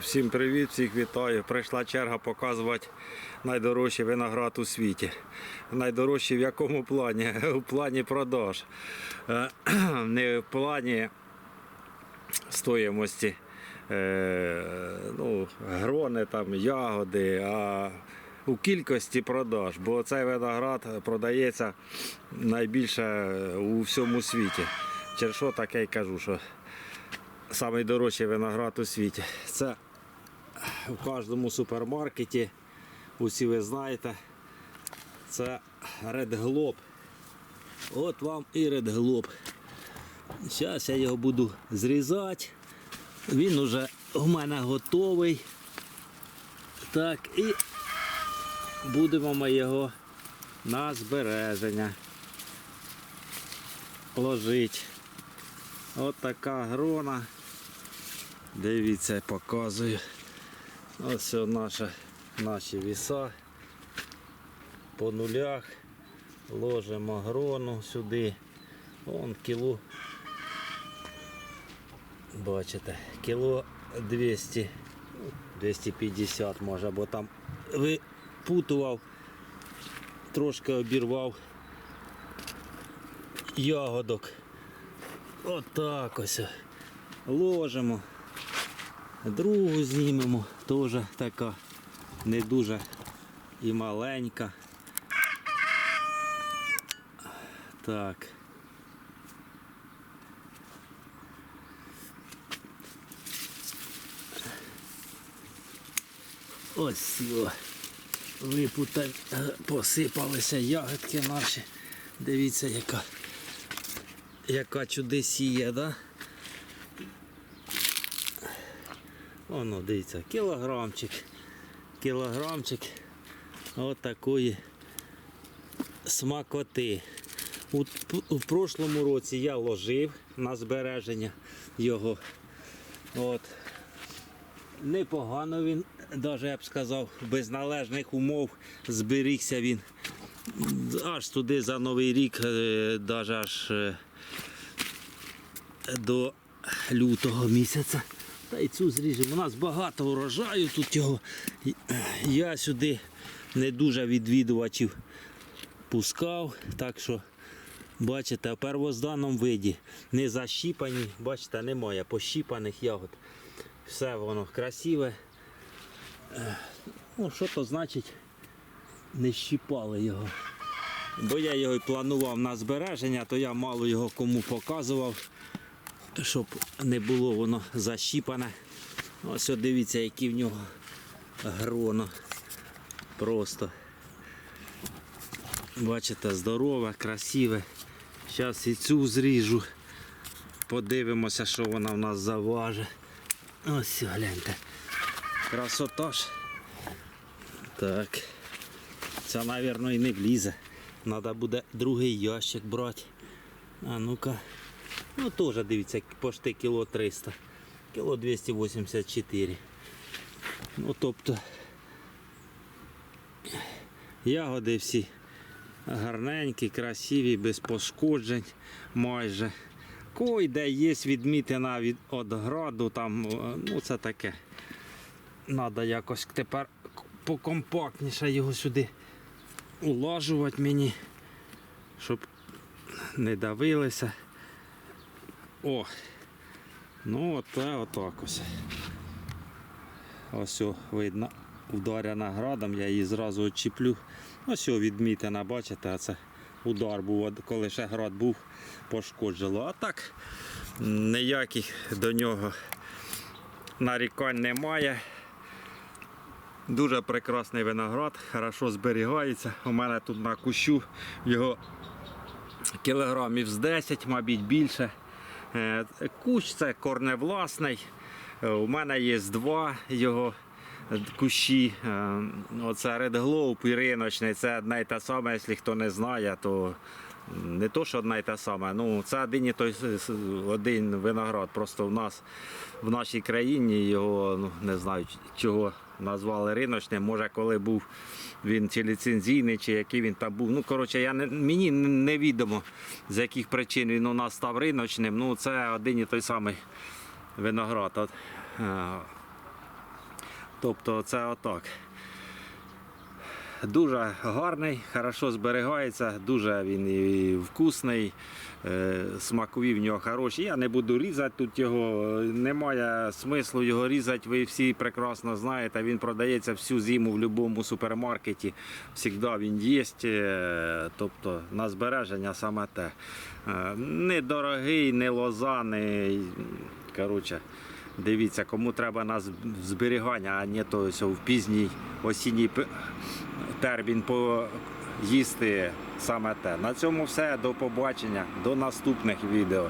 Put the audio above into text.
Всім привіт, всіх вітаю. Прийшла черга показувати найдорожчий виноград у світі. Найдорожчий в якому плані? У плані продаж. Е, Не в плані стоїмості е, ну, грони, там, ягоди, а у кількості продаж. Бо цей виноград продається найбільше у всьому світі. Через що таке й кажу, що найдорожчий виноград у світі. Це в кожному супермаркеті, усі ви знаєте, це Red Globe. От вам і Red Globe. Зараз я його буду зрізати. Він уже у мене готовий. Так, і будемо ми його на збереження ложити. От така грона. Дивіться, показую. Ось наша, наші віса. По нулях. Ложимо грону сюди. Вон кіло. Бачите, кіло 200, ну, 250 може, бо там випутував, трошки обірвав ягодок. Отак ось. Ложимо. Другу знімемо, теж така не дуже і маленька. Так. Ось його. Випутай, посипалися ягодки наші. Дивіться, яка яка чудесія, да? Воно, дивіться, кілограмчик, кілограмчик от такої смакоти. У, у прошлому році я ложив на збереження його. От. Непогано він, навіть я б сказав, без належних умов зберігся він. Аж туди за Новий рік, навіть аж е, до лютого місяця. Та й цю зріжемо. У нас багато урожаю тут його. Я сюди не дуже відвідувачів пускав, так що, бачите, в первозданному виді не защіпані, бачите, немає пощіпаних ягод. Все воно красиве. Е, Ну, що то значить, не щіпали його. Бо я його і планував на збереження, то я мало його кому показував, щоб не було воно защіпане. Ось от дивіться, які в нього гроно. Просто. Бачите, здорове, красиве. Зараз і цю зріжу. Подивимося, що вона в нас заважить. Ось гляньте. Красота ж. Так. Це, мабуть, і не влізе. Треба буде другий ящик брати. А ну-ка. Ну теж дивіться, пошти кіло 300. Кіло 284. Ну тобто ягоди всі гарненькі, красиві, без пошкоджень майже. Кой де є відмітина від граду, там, е, ну це таке. Треба якось тепер покомпактніше його сюди улажувати мені, щоб не давилися. О! Ну от отак ось. Ось о, видно, вдарена градом, я її зразу очіплю. Ось о, відмітена, бачите, а це удар був, коли ще град був, пошкоджало. А так ніяких до нього нарікань немає. Дуже прекрасний виноград, хорошо зберігається. У мене тут на кущу його кілограмів з 10, мабуть, більше. Е, Кущ це корневласний. Е, У мене є два його кущі. Е, Оце Red Globe і риночний. Це одне й те саме, якщо хто не знає, то не то, що одне й те саме. Ну, це один і той один виноград. Просто в нас в нашій країні його ну, не знаю чого назвали риночним. Може, коли був він чи ліцензійний, чи який він там був. Ну, коротше, я не, мені невідомо, з яких причин він у нас став риночним. Ну, це один і той самий виноград. Е, Тобто це отак. Дуже гарний, хорошо зберігається, дуже він і вкусний, е, смакові в нього хороші. Я не буду різати тут його, немає смислу його різати, ви всі прекрасно знаєте. Він продається всю зиму в будь-якому супермаркеті. Завжди він є. е, Тобто на збереження саме те. Е, Недорогий, не лозаний. Коротше, дивіться, кому треба на зберігання, а не то в пізній осінній термін поїсти саме те. На цьому все. До побачення, до наступних відео.